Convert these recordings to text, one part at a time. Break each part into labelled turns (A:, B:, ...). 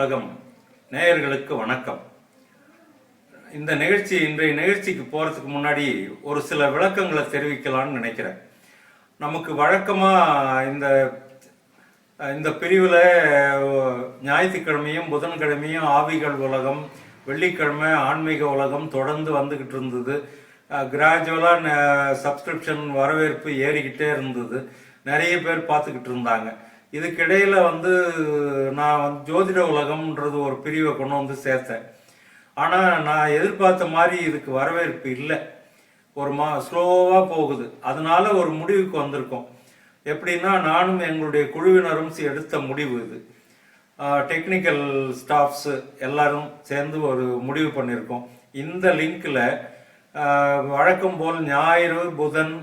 A: உலகம். நேயர்களுக்கு வணக்கம். இந்த நிகழ்ச்சி இன்றைய நிகழ்ச்சிக்கு போகிறதுக்கு முன்னாடி ஒரு சில விளக்கங்களை தெரிவிக்கலாம்னு நினைக்கிறேன். நமக்கு வழக்கமாக இந்த இந்த பிரிவில் ஞாயிற்றுக்கிழமையும் புதன்கிழமையும் ஆவிகள் உலகம் வெள்ளிக்கிழமை ஆன்மீக உலகம் தொடர்ந்து வந்துக்கிட்டு இருந்தது. கிராஜுவலாக சப்ஸ்கிரிப்ஷன் வரவேற்பு ஏறிக்கிட்டே இருந்தது. நிறைய பேர் பார்த்துக்கிட்டு இருந்தாங்க. இதுக்கிடையில் வந்து நான் வந்து ஜோதிட உலகம்ன்றது ஒரு பிரிவை கொண்டு வந்து சேர்த்தேன். ஆனால் நான் எதிர்பார்த்த மாதிரி இதுக்கு வரவேற்பு இல்லை. ஒரு மா ஸ்லோவாக போகுது. அதனால ஒரு முடிவுக்கு வந்திருக்கோம். எப்படின்னா நானும் எங்களுடைய குழுவினரும் எடுத்த முடிவு இது. டெக்னிக்கல் ஸ்டாஃப்ஸு எல்லாரும் சேர்ந்து ஒரு முடிவு பண்ணியிருக்கோம். இந்த லிங்கில் வழக்கம் போல் ஞாயிறு புதன்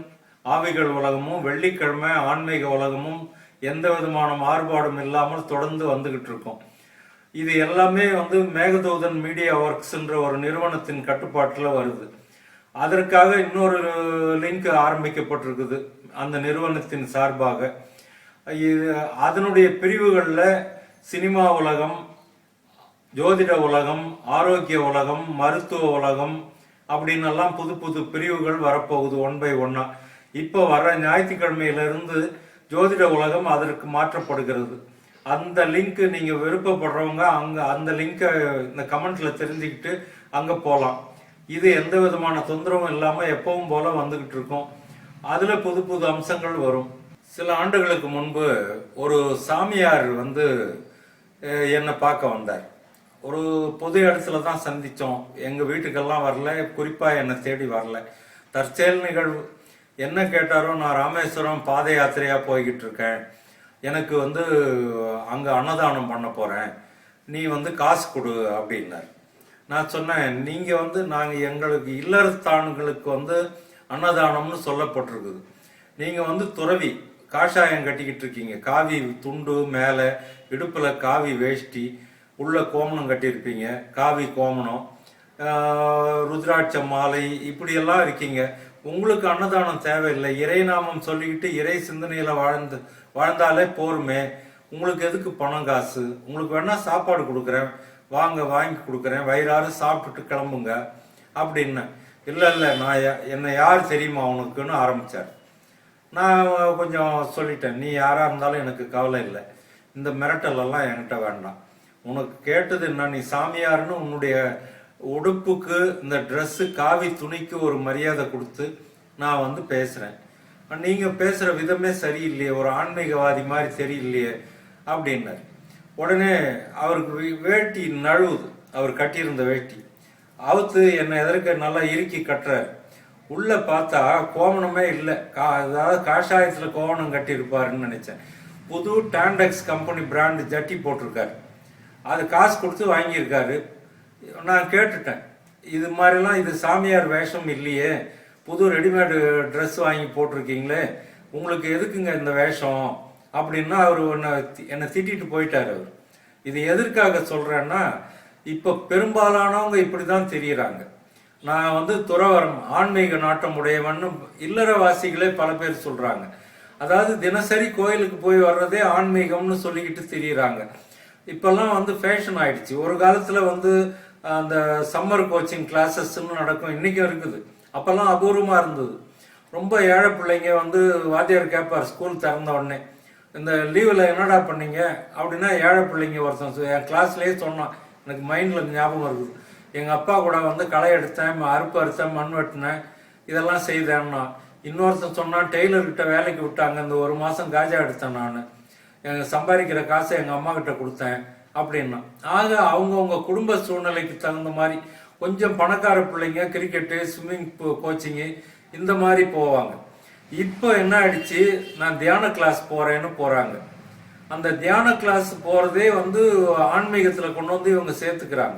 A: ஆவிகள் உலகமும் வெள்ளிக்கிழமை ஆன்மீக உலகமும் எந்த விதமான மாறுபாடும் இல்லாமல் தொடர்ந்து வந்துகிட்டு இருக்கோம். இது எல்லாமே வந்து மேகதூதன் மீடியா ஒர்க்ஸ்ன்ற ஒரு நிறுவனத்தின் கட்டுப்பாட்டில் வருது. அதற்காக இன்னொரு லிங்க் ஆரம்பிக்கப்பட்டிருக்குது அந்த நிறுவனத்தின் சார்பாக. இது அதனுடைய பிரிவுகளில் சினிமா உலகம் ஜோதிட உலகம் ஆரோக்கிய உலகம் மருத்துவ உலகம் அப்படின்னு எல்லாம் புது புது பிரிவுகள் வரப்போகுது ஒன் பை ஒன்னா. இப்போ வர ஞாயிற்றுக்கிழமையிலிருந்து ஜோதிட உலகம் அதற்கு மாற்றப்படுகிறது. அந்த லிங்க் நீங்க விருப்பப்படுறவங்க அங்க அந்த லிங்கை இந்த கமெண்ட்ல தெரிஞ்சுக்கிட்டு அங்க போகலாம் இது எந்த விதமான தொந்தரவும் இல்லாம எப்பவும் போல வந்துகிட்டு இருக்கும். அதுல புது புது அம்சங்கள் வரும். சில ஆண்டுகளுக்கு முன்பு ஒரு சாமியார் வந்து என்னை பார்க்க வந்தார். ஒரு பொது இடத்துல தான் சந்தித்தோம் எங்கள் வீட்டுக்கெல்லாம் வரல. குறிப்பாக என்னை தேடி வரல. தற்செயல் நிகழ்வு என்ன கேட்டாரோ நான் ராமேஸ்வரம் பாத யாத்திரையாக போய்கிட்டு இருக்கேன் எனக்கு வந்து அங்கே அன்னதானம் பண்ண போகிறேன் நீ வந்து காசு கொடு அப்படின்னார். நான் சொன்னேன் நீங்கள் வந்து நாங்கள் எங்களுக்கு இல்லறத்தான்களுக்கு வந்து அன்னதானம்னு சொல்லப்பட்டிருக்குது. நீங்கள் வந்து துறவி காஷாயம் கட்டிக்கிட்டு இருக்கீங்க காவி துண்டு மேலே இடுப்பில் காவி வேஷ்டி உள்ள கோமணம் கட்டியிருப்பீங்க. காவி கோமணம் ருத்ராட்ச மாலை இப்படியெல்லாம் இருக்கீங்க. உங்களுக்கு அன்னதானம் தேவையில்லை. இறை நாமம் சொல்லிக்கிட்டு இறை சிந்தனையில் வாழ்ந்து வாழ்ந்தாலே போருமே. உங்களுக்கு எதுக்கு பணம் காசு? உங்களுக்கு வேணால் சாப்பாடு கொடுக்குறேன். வாங்க வாங்கி கொடுக்குறேன். வயிறாறு சாப்பிட்டுட்டு கிளம்புங்க. அப்படின்னு. இல்லை இல்லை நான் என்னை யார் தெரியுமா உனக்குன்னு ஆரம்பித்தார் நான் கொஞ்சம் சொல்லிட்டேன். நீ யாராக இருந்தாலும் எனக்கு கவலை இல்லை. இந்த மிரட்டலெல்லாம் என்கிட்ட வேண்டாம். உனக்கு கேட்டது என்ன? நீ சாமியார்னு உன்னுடைய உடுப்புக்கு இந்த ட்ரெஸ்ஸு காவி துணிக்கு ஒரு மரியாதை கொடுத்து நான் வந்து பேசுகிறேன் நீங்கள் பேசுகிற விதமே சரியில்லையே ஒரு ஆன்மீகவாதி மாதிரி தெரியலையே அப்படின்னார். உடனே அவருக்கு வேட்டி நழுவுது. அவர் கட்டியிருந்த வேட்டி. அவுத்து என்னை எதற்கு நல்லா இறுக்கி கட்டுறாரு. உள்ளே பார்த்தா கோவணமே இல்லை. கா அதாவது காஷாயத்தில் கோவணம் கட்டியிருப்பாருன்னு நினச்சேன். புது டாண்டெக்ஸ் கம்பெனி பிராண்டு ஜட்டி போட்டிருக்காரு. அது காசு கொடுத்து வாங்கியிருக்காரு. நான் கேட்டுட்டேன். இது மாதிரிலாம் இது சாமியார் வேஷம் இல்லையே. புது ரெடிமேடு ட்ரெஸ் வாங்கி போட்டிருக்கீங்களே. உங்களுக்கு எதுக்குங்க இந்த வேஷம்? அப்படின்னா அவர் என்னை என்னை திட்டிட்டு போயிட்டார் அவர். இது எதற்காக சொல்கிறேன்னா இப்போ பெரும்பாலானவங்க இப்படி தான் தெரியுறாங்க. நான் வந்து துறவரம் ஆன்மீக நாட்டம் உடையவன்னு இல்லறவாசிகளே பல பேர் சொல்கிறாங்க அதாவது தினசரி கோயிலுக்கு போய் வர்றதே ஆன்மீகம்னு சொல்லிக்கிட்டு தெரியுறாங்க. இப்போல்லாம் வந்து ஃபேஷன் ஆயிடுச்சு. ஒரு காலத்தில் வந்து அந்த சம்மர் கோச்சிங் கிளாஸஸ்ன்னு நடக்கும் இன்னைக்கும் இருக்குது. அப்போல்லாம் அபூர்வமாக இருந்தது. ரொம்ப ஏழை பிள்ளைங்க வந்து வாத்தியார் கேட்பார் ஸ்கூல் திறந்த உடனே இந்த லீவில் என்னடா பண்ணீங்க? அப்படின்னா ஏழை பிள்ளைங்க ஒருத்தன் என் கிளாஸ்லேயே சொன்னான். எனக்கு மைண்டில் ஞாபகம் இருக்குது எங்கள் அப்பா கூட வந்து களை எடுத்தேன் அறுப்பு அறுத்தேன் மண் வெட்டினேன் இதெல்லாம் செய்தேன்னா இன்னொருத்தன் சொன்னான் டெய்லர்கிட்ட வேலைக்கு விட்டாங்க இந்த ஒரு மாதம் காஜா எடுத்தேன் நான். எங்கள் சம்பாதிக்கிற காசை எங்கள் அம்மா கிட்ட கொடுத்தேன். அப்படின்னா. ஆக அவங்கவுங்க குடும்ப சூழ்நிலைக்கு தகுந்த மாதிரி கொஞ்சம் பணக்கார பிள்ளைங்க கிரிக்கெட்டு ஸ்விம்மிங் கோச்சிங்கு இந்த மாதிரி போவாங்க. இப்போ என்ன ஆயிடுச்சு? நான் தியான கிளாஸ் போகிறேன்னு போகிறாங்க அந்த தியான கிளாஸ் போகிறதே வந்து ஆன்மீகத்தில் கொண்டு வந்து இவங்க சேர்த்துக்கிறாங்க.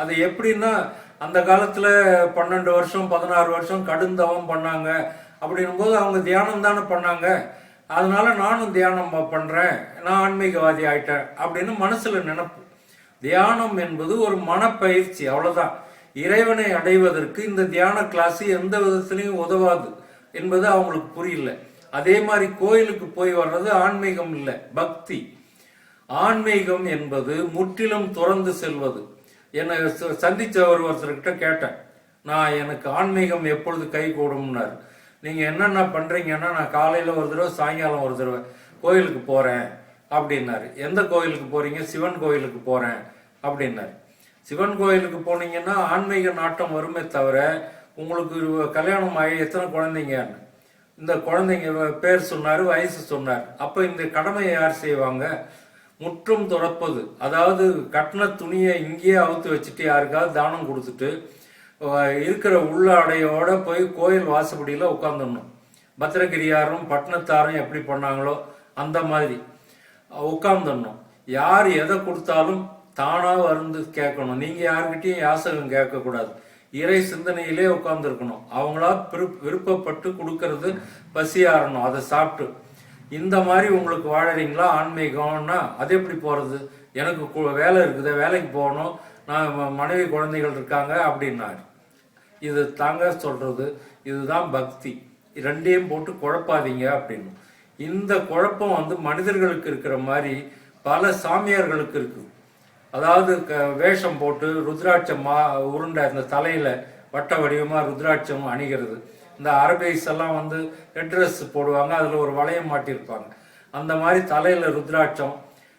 A: அது எப்படின்னா அந்த காலத்தில் பன்னெண்டு வருஷம் பதினாறு வருஷம் கடுந்தவம் பண்ணாங்க. அப்படின்னும் போது அவங்க தியானம் தானே பண்ணாங்க? அதனால நானும் தியானம் பண்ணுறேன் பண்றேன். நான் ஆன்மீகவாதி ஆயிட்டேன் அப்படின்னு மனசுல நினைப்பு. தியானம் என்பது ஒரு மனப்பயிற்சி அவ்வளவுதான். இறைவனை அடைவதற்கு இந்த தியான கிளாஸ் எந்த விதத்திலையும் உதவாது என்பது அவங்களுக்கு புரியல. அதே மாதிரி கோயிலுக்கு போய் வர்றது ஆன்மீகம் இல்லை பக்தி. ஆன்மீகம் என்பது முற்றிலும் துறந்து செல்வது. என்னை ச- சந்திச்ச ஒரு ஒருத்தர்கிட்ட கேட்டேன் நான் எனக்கு ஆன்மீகம் எப்பொழுது கை கூடும்னாரு? நீங்கள் என்னென்ன பண்ணுறீங்கன்னா நான் காலையில் ஒரு தடவை சாயங்காலம் ஒரு தடவை கோயிலுக்கு போகிறேன் அப்படின்னாரு. எந்த கோயிலுக்கு போகிறீங்க சிவன் கோயிலுக்கு போகிறேன் அப்படின்னாரு. சிவன் கோயிலுக்கு போனீங்கன்னா ஆன்மீக நாட்டம் வருமே தவிர உங்களுக்கு கல்யாணம் ஆகி எத்தனை குழந்தைங்கன்னு. இந்த குழந்தைங்க பேர் சொன்னார் வயசு சொன்னார். அப்போ இந்த கடமையை யார் செய்வாங்க? முற்றும் துறப்பது. அதாவது கட்டின துணியை இங்கேயே அவுத்து வச்சுட்டு யாருக்காவது தானம் கொடுத்துட்டு இருக்கிற உள்ளாடையோட போய் கோயில் வாசப்படியில் உட்காந்துடணும் பத்திரகிரியாரும் பட்டணத்தாரும் எப்படி பண்ணாங்களோ அந்த மாதிரி. உட்காந்துடணும் யார் எதை கொடுத்தாலும் தானாக வந்து கேட்கணும். நீங்கள் யார்கிட்டயும் யாசகம் கேட்கக்கூடாது. இறை சிந்தனையிலே உட்காந்துருக்கணும் அவங்களா விருப்ப- விருப்பப்பட்டு கொடுக்கறது பசியாரணும் அதை சாப்பிட்டு. இந்த மாதிரி உங்களுக்கு வாழறீங்களா? ஆன்மீகம்னா அது எப்படி போகிறது எனக்கு வேலை இருக்குது. வேலைக்கு போகணும். நான் மனைவி குழந்தைகள் இருக்காங்க அப்படின்னாரு. இது தாங்க சொல்றது இதுதான் பக்தி. ரெண்டையும் போட்டு குழப்பாதீங்க அப்படின்னு. இந்த குழப்பம் வந்து மனிதர்களுக்கு இருக்கிற மாதிரி பல சாமியார்களுக்கு இருக்குது அதாவது க- வேஷம் போட்டு ருத்ராட்சம் மா உருண்டை அந்த தலையில வட்ட வடிவமா ருத்ராட்சம் அணிகிறது. இந்த அரபைஸ் எல்லாம் வந்து ஹெட்ரஸ் ட்ரெஸ் போடுவாங்க அதுல ஒரு வளையம் மாட்டியிருப்பாங்க. அந்த மாதிரி தலையில ருத்ராட்சம்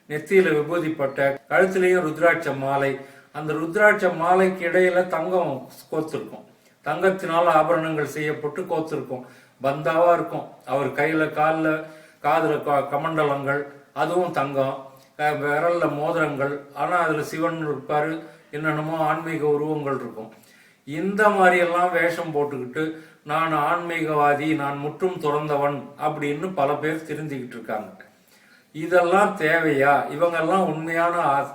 A: நெத்தியில விபூதிப்பட்ட பட்டை ருத்ராட்சம் ருத்ராட்ச மாலை அந்த ருத்ராட்ச மாலைக்கு இடையில தங்கம் கோத்திருக்கும். தங்கத்தினால் ஆபரணங்கள் செய்யப்பட்டு கோத்திருக்கும். பந்தாவா இருக்கும். அவர் கையில காலில் காதுல க- கமண்டலங்கள் அதுவும் தங்கம் விரல்ல மோதிரங்கள். ஆனா அதுல சிவன் இருப்பாரு. என்னென்னமோ ஆன்மீக உருவங்கள் இருக்கும். இந்த மாதிரி எல்லாம் வேஷம் போட்டுக்கிட்டு நான் ஆன்மீகவாதி நான் முற்றும் துறந்தவன் அப்படின்னு பல பேர் தெரிஞ்சுக்கிட்டு இருக்காங்க. இதெல்லாம் தேவையா? இவங்கெல்லாம் உண்மையான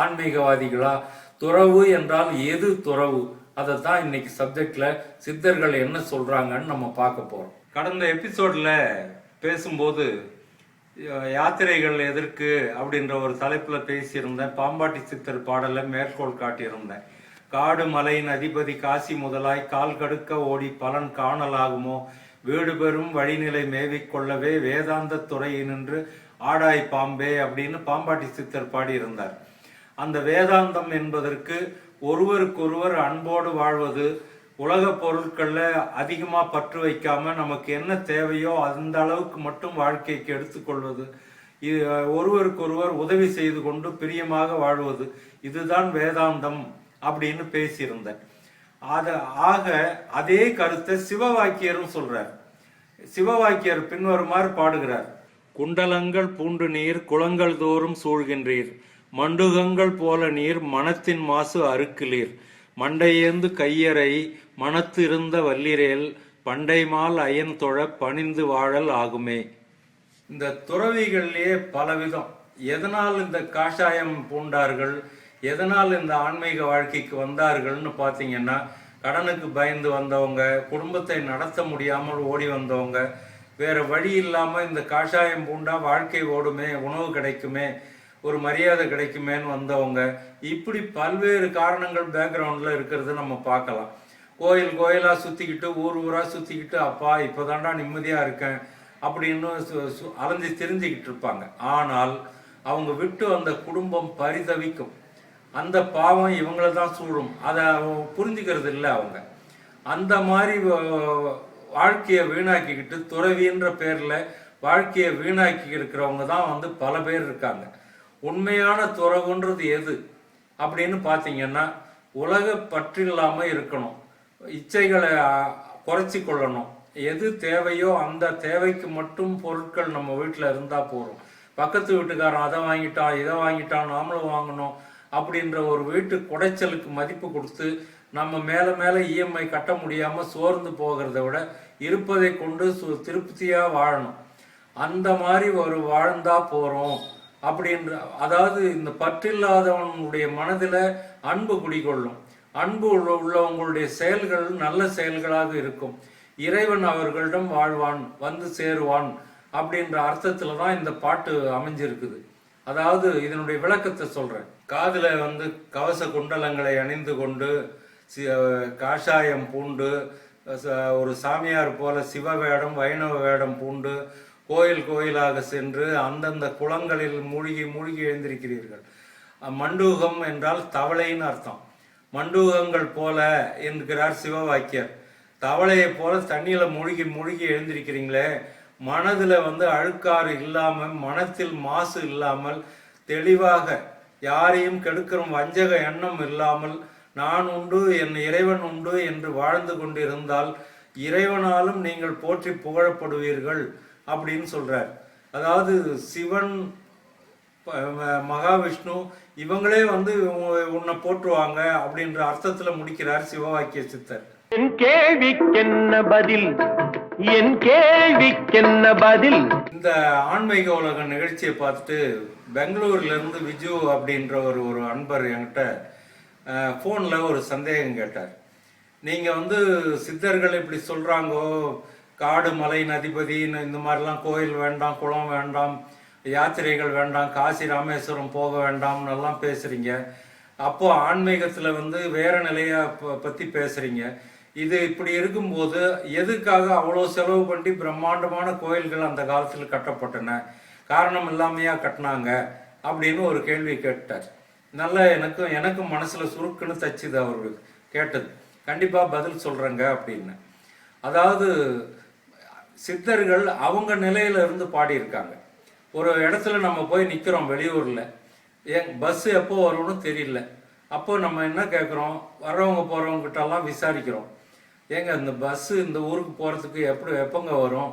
A: ஆன்மீகவாதிகளா? துறவு என்றால் எது துறவு? அதை தான் இன்னைக்கு சப்ஜெக்ட்ல சித்தர்கள் என்ன சொல்றாங்கன்னு நம்ம பார்க்க போறோம். கடந்த எபிசோட்ல பேசும்போது யாத்திரைகள் எதற்கு அப்படின்ற ஒரு தலைப்புல பேசியிருந்தேன். பாம்பாட்டி சித்தர் பாடலை மேற்கோள் காட்டியிருந்தேன். காடு மலையின் அதிபதி காசி முதலாய் கால் கடுக்க ஓடி பலன் காணலாகுமோ? வீடு பெறும் வழிநிலை மேவிக்கொள்ளவே வேதாந்த துறையினின்று ஆடாய் பாம்பே அப்படின்னு பாம்பாட்டி சித்தர் பாடியிருந்தார். அந்த வேதாந்தம் என்பதற்கு ஒருவருக்கொருவர் அன்போடு வாழ்வது உலக பொருட்களில் அதிகமாக பற்று வைக்காமல் நமக்கு என்ன தேவையோ அந்த அளவுக்கு மட்டும் வாழ்க்கைக்கு எடுத்துக்கொள்வது இது ஒருவருக்கொருவர் உதவி செய்து கொண்டு பிரியமாக வாழ்வது. இதுதான் வேதாந்தம் அப்படின்னு பேசியிருந்தேன். அது ஆக அதே கருத்தை சிவவாக்கியரும் சொல்றார். சிவவாக்கியர் பின்வருமாறு பாடுகிறார். குண்டலங்கள் பூண்டு நீர் குளங்கள் தோறும் சூழ்கின்றீர். மண்டுகங்கள் போல நீர் மனத்தின் மாசு அறுக்கிலீர். மண்டையேந்து கையறை மனத்து இருந்த வல்லிரேல் பண்டைமால் அயன் தொழ பணிந்து வாழல் ஆகுமே. இந்த துறவிகள்லேயே பலவிதம். எதனால் இந்த காஷாயம் பூண்டார்கள்? எதனால் இந்த ஆன்மீக வாழ்க்கைக்கு வந்தார்கள்னு பார்த்தீங்கன்னா கடனுக்கு பயந்து வந்தவங்க குடும்பத்தை நடத்த முடியாமல் ஓடி வந்தவங்க வேறு வழி இல்லாமல் இந்த காஷாயம் பூண்டா வாழ்க்கை ஓடுமே உணவு கிடைக்குமே ஒரு மரியாதை கிடைக்குமேன்னு வந்தவங்க இப்படி பல்வேறு காரணங்கள் பேக்ரவுண்டில் இருக்கிறத நம்ம பார்க்கலாம். கோயில் கோயிலாக சுற்றிக்கிட்டு ஊர் ஊராக சுற்றிக்கிட்டு அப்பா இப்பதான்டா நிம்மதியாக இருக்கேன் அப்படின்னு சு- சு- அலைஞ்சு இருப்பாங்க. ஆனால் அவங்க விட்டு அந்த குடும்பம் பரிதவிக்கும். அந்த பாவம் இவங்கள தான் சூழும். அதை புரிஞ்சுக்கிறது இல்லை அவங்க. அந்த மாதிரி வாழ்க்கையை வீணாக்கிக்கிட்டு துறவின்ற பேரில் வாழ்க்கையை வீணாக்கி இருக்கிறவங்க தான் வந்து பல பேர் இருக்காங்க. உண்மையான துறவுன்றது எது? அப்படின்னு பார்த்தீங்கன்னா உலக பற்றில்லாமல் இருக்கணும். இச்சைகளை குறைச்சி கொள்ளணும் எது தேவையோ அந்த தேவைக்கு மட்டும் பொருட்கள் நம்ம வீட்டில் இருந்தால் போகிறோம் பக்கத்து வீட்டுக்காரன் அதை வாங்கிட்டான் இதை வாங்கிட்டான் நாமளும் வாங்கணும் அப்படின்ற ஒரு வீட்டு குடைச்சலுக்கு மதிப்பு கொடுத்து நம்ம மேலே மேலே இஎம்ஐ கட்ட முடியாமல் சோர்ந்து போகிறத விட இருப்பதை கொண்டு சு- திருப்தியாக வாழணும். அந்த மாதிரி ஒரு வாழ்ந்தா போகிறோம் அப்படின்ற அதாவது இந்த பற்றில்லாதவனுடைய மனதில் அன்பு குடிகொள்ளும். அன்பு உள்ள உள்ளவங்களுடைய செயல்கள் நல்ல செயல்களாக இருக்கும். இறைவன் அவர்களிடம் வாழ்வான் வந்து சேருவான் அப்படின்ற அர்த்தத்தில் தான் இந்த பாட்டு அமைஞ்சிருக்குது. அதாவது இதனுடைய விளக்கத்தை சொல்கிறேன் காதில் வந்து கவச குண்டலங்களை அணிந்து கொண்டு சி- காஷாயம் பூண்டு ஒரு சாமியார் போல சிவ வேடம் வைணவ வேடம் பூண்டு கோயில் கோயிலாக சென்று அந்தந்த குளங்களில் மூழ்கி மூழ்கி எழுந்திருக்கிறீர்கள். மண்டூகம் என்றால் தவளைன்னு அர்த்தம். மண்டூகங்கள் போல என்கிறார் சிவவாக்கியர். தவளையை போல தண்ணியில் மூழ்கி மூழ்கி எழுந்திருக்கிறீங்களே மனதில் வந்து அழுக்காறு இல்லாமல் மனத்தில் மாசு இல்லாமல் தெளிவாக யாரையும் கெடுக்கிற வஞ்சக எண்ணம் இல்லாமல் நான் உண்டு என் இறைவன் உண்டு என்று வாழ்ந்து கொண்டிருந்தால் இறைவனாலும் நீங்கள் போற்றி புகழப்படுவீர்கள். அப்படின்னு சொல்றார். அதாவது சிவன் மகாவிஷ்ணு இவங்களே வந்து உன்னை போற்றுவாங்க அப்படின்ற அர்த்தத்துல முடிக்கிறார் சிவவாக்கிய சித்தர்.
B: என் கேள்விக்கென்ன பதில்? என் கேள்விக்கென்ன பதில்?
A: இந்த ஆன்மீக உலக நிகழ்ச்சியை பார்த்துட்டு பெங்களூர்ல இருந்து விஜு அப்படின்ற ஒரு ஒரு அன்பர் என்கிட்ட ஃபோனில் ஒரு சந்தேகம் கேட்டார். நீங்க வந்து சித்தர்கள் இப்படி சொல்றாங்கோ காடு மலை நதிபதி இந்த மாதிரிலாம் கோயில் வேண்டாம் குளம் வேண்டாம் யாத்திரைகள் வேண்டாம் காசி ராமேஸ்வரம் போக வேண்டாம்னு எல்லாம் பேசுகிறீங்க அப்போது ஆன்மீகத்தில் வந்து வேறு நிலையை ப- பற்றி பேசுகிறீங்க இது இப்படி இருக்கும்போது எதுக்காக அவ்வளோ செலவு பண்ணி பிரம்மாண்டமான கோயில்கள் அந்த காலத்தில் கட்டப்பட்டன? காரணம் இல்லாமையா கட்டினாங்க? அப்படின்னு ஒரு கேள்வி கேட்டார். நல்லா எனக்கும் எனக்கும் மனசில் சுருக்குன்னு தச்சுது அவரு. கேட்டது. கண்டிப்பாக பதில் சொல்கிறேங்க அப்படின்னு. அதாவது சித்தர்கள் அவங்க நிலையில இருந்து பாடியிருக்காங்க. ஒரு இடத்துல நம்ம போய் நிற்கிறோம் வெளியூரில். ஏன் பஸ் எப்போ வரும்னு தெரியல. அப்போ நம்ம என்ன கேட்குறோம் வர்றவங்க போறவங்க விசாரிக்கிறோம். ஏங்க இந்த பஸ்ஸு இந்த ஊருக்கு போகிறதுக்கு எப்படி எப்போங்க வரும்?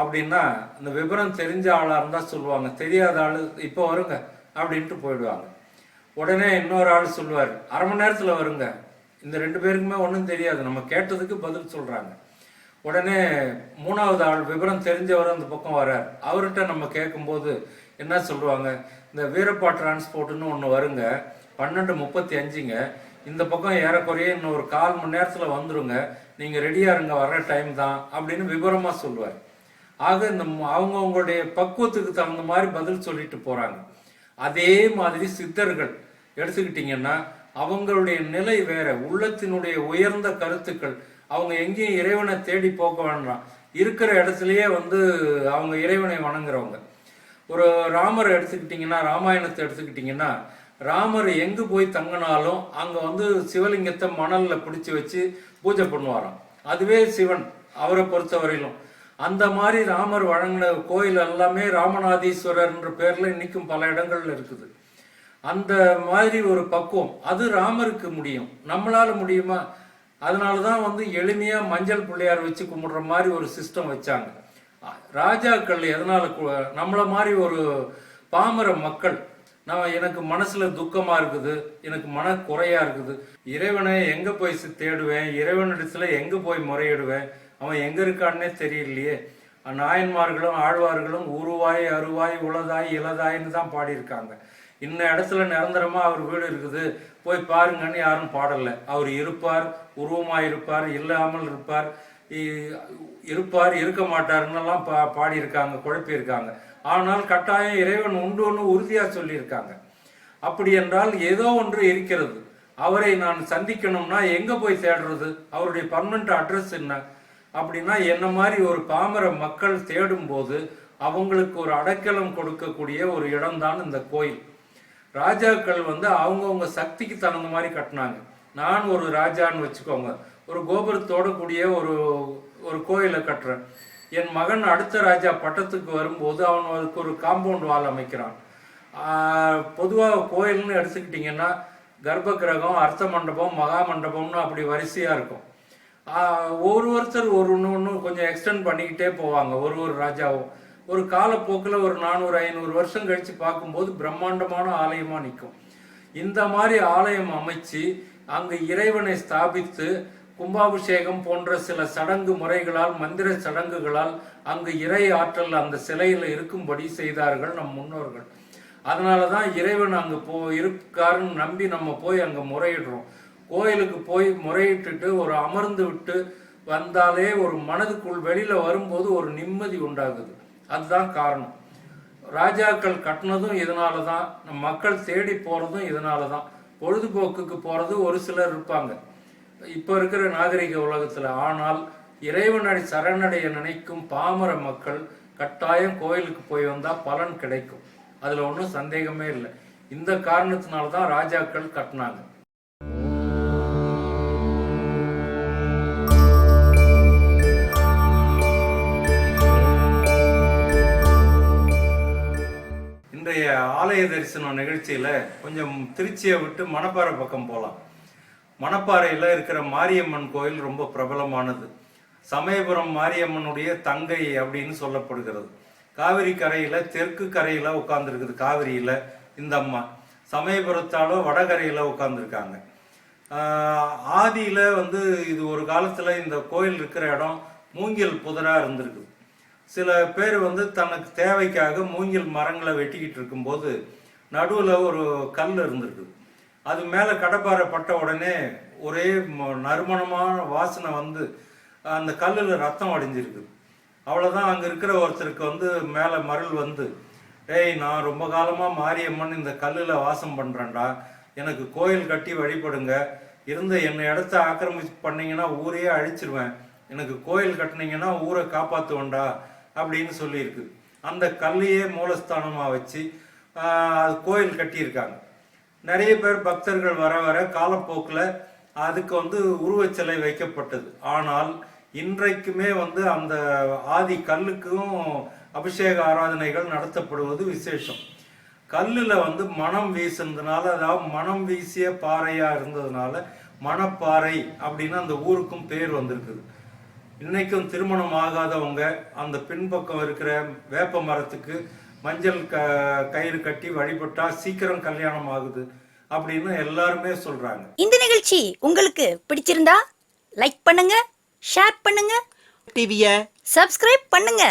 A: அப்படின்னா இந்த விவரம் தெரிஞ்ச ஆளாக இருந்தால் சொல்லுவாங்க. தெரியாத ஆள் இப்போ வருங்க அப்படின்ட்டு போயிடுவாங்க. உடனே இன்னொரு ஆள் சொல்லுவார் அரை மணி நேரத்தில் வருங்க. இந்த ரெண்டு பேருக்குமே ஒன்றும் தெரியாது. நம்ம கேட்டதுக்கு பதில் சொல்கிறாங்க உடனே மூணாவது ஆள் விவரம் தெரிஞ்சவர் அந்த பக்கம் வரார். அவர்கிட்ட நம்ம கேட்கும்போது என்ன சொல்லுவாங்க? இந்த வீரப்பா டிரான்ஸ்போர்ட்னு ஒன்று வருங்க. பன்னெண்டு முப்பத்தி அஞ்சுங்க. இந்த பக்கம் ஏறக்குறைய இன்னும் ஒரு கால் மணி நேரத்தில் வந்துருங்க. நீங்கள் ரெடியாக இருங்க வர்ற டைம் தான் அப்படின்னு விவரமாக சொல்லுவார். ஆக இந்த அவங்கவுங்களுடைய பக்குவத்துக்கு தகுந்த மாதிரி பதில் சொல்லிட்டு போகிறாங்க அதே மாதிரி சித்தர்கள். எடுத்துக்கிட்டிங்கன்னா அவங்களுடைய நிலை வேற. உள்ளத்தினுடைய உயர்ந்த கருத்துக்கள் அவங்க எங்கேயும் இறைவனை தேடி போக வேண்டாம். இருக்கிற இடத்துலயே வந்து அவங்க இறைவனை வணங்குறவங்க. ஒரு ராமர் எடுத்துக்கிட்டிங்கன்னா ராமாயணத்தை எடுத்துக்கிட்டிங்கன்னா ராமர் எங்கு போய் தங்கினாலும் அங்கே வந்து சிவலிங்கத்தை மணலில் பிடிச்சி வச்சு பூஜை பண்ணுவாராம். அதுவே சிவன் அவரை பொறுத்தவரையிலும். அந்த மாதிரி ராமர் வழங்கின கோயில் எல்லாமே ராமநாதீஸ்வரர்ன்ற பேரில் இன்னைக்கும் பல இடங்கள்ல இருக்குது. அந்த மாதிரி ஒரு பக்குவம் அது ராமருக்கு முடியும். நம்மளால முடியுமா? அதனால தான் வந்து எளிமையாக மஞ்சள் பிள்ளையார் வச்சு கும்பிடுற மாதிரி ஒரு சிஸ்டம் வச்சாங்க. ராஜாக்கள் எதனால் நம்மளை மாதிரி ஒரு பாமர மக்கள் நான் எனக்கு மனசில் துக்கமாக இருக்குது எனக்கு மன குறையாக இருக்குது இறைவனை எங்கே போய் தேடுவேன் இறைவனிடத்தில் எங்கே போய் முறையிடுவேன் அவன் எங்கே இருக்கான்னே தெரியலையே. நாயன்மார்களும் ஆழ்வார்களும் உருவாய் அருவாய் உளதாய் இளதாய்ன்னு தான் பாடியிருக்காங்க. இன்ன இடத்துல நிரந்தரமாக அவர் வீடு இருக்குது. போய் பாருங்கன்னு யாரும் பாடலை. அவர் இருப்பார் உருவமாக இருப்பார் இல்லாமல் இருப்பார் இருப்பார் இருக்க மாட்டாருன்னெல்லாம் பா பாடியிருக்காங்க குழப்பியிருக்காங்க. ஆனால் கட்டாயம் இறைவன் உண்டுன்னு உறுதியாக சொல்லியிருக்காங்க. அப்படி என்றால் ஏதோ ஒன்று இருக்கிறது. அவரை நான் சந்திக்கணும்னா எங்கே போய் தேடுறது? அவருடைய பர்மனண்ட் அட்ரஸ் என்ன? அப்படின்னா என்ன மாதிரி ஒரு பாமர மக்கள் தேடும் போது அவங்களுக்கு ஒரு அடைக்கலம் கொடுக்கக்கூடிய ஒரு இடம்தான் இந்த கோயில். ராஜாக்கள் வந்து அவங்கவுங்க சக்திக்கு தகுந்த மாதிரி கட்டினாங்க. நான் ஒரு ராஜான்னு வச்சுக்கோங்க. ஒரு கோபுரத்தோட கூடிய ஒரு ஒரு கோயிலை கட்டுறேன். என் மகன் அடுத்த ராஜா பட்டத்துக்கு வரும்போது அவன் அதுக்கு ஒரு காம்பவுண்ட் வால் அமைக்கிறான். பொதுவாக கோயில்னு எடுத்துக்கிட்டிங்கன்னா கர்ப்ப கிரகம் அர்த்த மண்டபம் மகா மண்டபம்னு அப்படி வரிசையாக இருக்கும். ஒரு ஒருத்தர் ஒரு ஒன்று ஒன்று கொஞ்சம் எக்ஸ்டெண்ட் பண்ணிக்கிட்டே போவாங்க. ஒரு ஒரு ராஜாவும். ஒரு காலப்போக்கில் ஒரு நானூறு ஐநூறு வருஷம் கழித்து பார்க்கும்போது பிரம்மாண்டமான ஆலயமாக நிற்கும். இந்த மாதிரி ஆலயம் அமைச்சு அங்கு இறைவனை ஸ்தாபித்து கும்பாபிஷேகம் போன்ற சில சடங்கு முறைகளால் மந்திர சடங்குகளால் அங்கு இறை ஆற்றல் அந்த சிலையில் இருக்கும்படி செய்தார்கள் நம் முன்னோர்கள். அதனால தான் இறைவன் அங்கே போ இருக்காருன்னு நம்பி நம்ம போய் அங்கே முறையிடுறோம். கோயிலுக்கு போய் முறையிட்டுட்டு ஒரு அமர்ந்து விட்டு வந்தாலே ஒரு மனதுக்குள் வெளியில் வரும்போது ஒரு நிம்மதி உண்டாகுது. அதுதான் காரணம். ராஜாக்கள் கட்டினதும் இதனால தான் நம்ம மக்கள் தேடி போகிறதும் இதனால தான் பொழுதுபோக்குக்கு போகிறது ஒரு சிலர் இருப்பாங்க. இப்போ இருக்கிற நாகரிக உலகத்தில் ஆனால் இறைவனடி சரணடைய நினைக்கும் பாமர மக்கள் கட்டாயம் கோயிலுக்கு போய் வந்தால் பலன் கிடைக்கும். அதில் ஒன்றும் சந்தேகமே இல்லை. இந்த காரணத்தினால தான் ராஜாக்கள் கட்டினாங்க. ஆலய தரிசனம் நிகழ்ச்சியில் கொஞ்சம் திருச்சியை விட்டு மணப்பாறை பக்கம் போகலாம் மணப்பாறையில் இருக்கிற மாரியம்மன் கோயில் ரொம்ப பிரபலமானது. சமயபுரம் மாரியம்மனுடைய தங்கை அப்படின்னு சொல்லப்படுகிறது. காவிரி கரையில் தெற்கு கரையில் உட்காந்துருக்குது காவிரியில் இந்த அம்மா. சமயபுரத்தாலும் வடகரையில் உட்காந்துருக்காங்க ஆதியில் வந்து இது ஒரு காலத்தில் இந்த கோயில் இருக்கிற இடம் மூங்கில் புதராக இருந்திருக்குது சில பேர் வந்து தனக்கு தேவைக்காக மூங்கில் மரங்களை வெட்டிக்கிட்டு இருக்கும்போது நடுவில் ஒரு கல் இருந்திருக்குது அது மேலே கடப்பாறை பட்ட உடனே ஒரே ம- நறுமணமான வாசனை வந்து அந்த கல்லில் ரத்தம் அடைஞ்சிருக்குது அவ்வளோதான் அங்கே இருக்கிற ஒருத்தருக்கு வந்து மேலே மருள் வந்து ஏய் நான் ரொம்ப காலமாக மாரியம்மன் இந்த கல்லில் வாசம் பண்ணுறேன்டா எனக்கு கோயில் கட்டி வழிபடுங்க. இருந்த என்னை இடத்த ஆக்கிரமிச்சு பண்ணிங்கன்னா ஊரையே அழிச்சிருவேன். எனக்கு கோயில் கட்டினீங்கன்னா ஊரை காப்பாற்றுவேன்டா அப்படின்னு சொல்லியிருக்கு. அந்த கல்லையே மூலஸ்தானமாக வச்சு அது கோயில் கட்டியிருக்காங்க. நிறைய பேர் பக்தர்கள் வர வர காலப்போக்கில் அதுக்கு வந்து உருவச்சிலை வைக்கப்பட்டது. ஆனால் இன்றைக்குமே வந்து அந்த ஆதி கல்லுக்கும் அபிஷேக ஆராதனைகள் நடத்தப்படுவது விசேஷம். கல்லில் வந்து மனம் வீசுனதுனால அதாவது மனம் வீசிய பாறையாக இருந்ததுனால மணப்பாறை அப்படின்னு அந்த ஊருக்கும் பேர் வந்திருக்குது. இன்னைக்கும் திருமணம் ஆகாதவங்க அந்த பின்பக்கம் இருக்கிற வேப்ப மரத்துக்கு மஞ்சள் க கயிறு கட்டி வழிபட்டா சீக்கிரம் கல்யாணம் ஆகுது அப்படின்னு எல்லாருமே சொல்றாங்க.
C: இந்த நிகழ்ச்சி உங்களுக்கு பிடிச்சிருந்தா லைக் பண்ணுங்க ஷேர் பண்ணுங்க
D: டிவியை
C: சப்ஸ்கிரைப் பண்ணுங்க.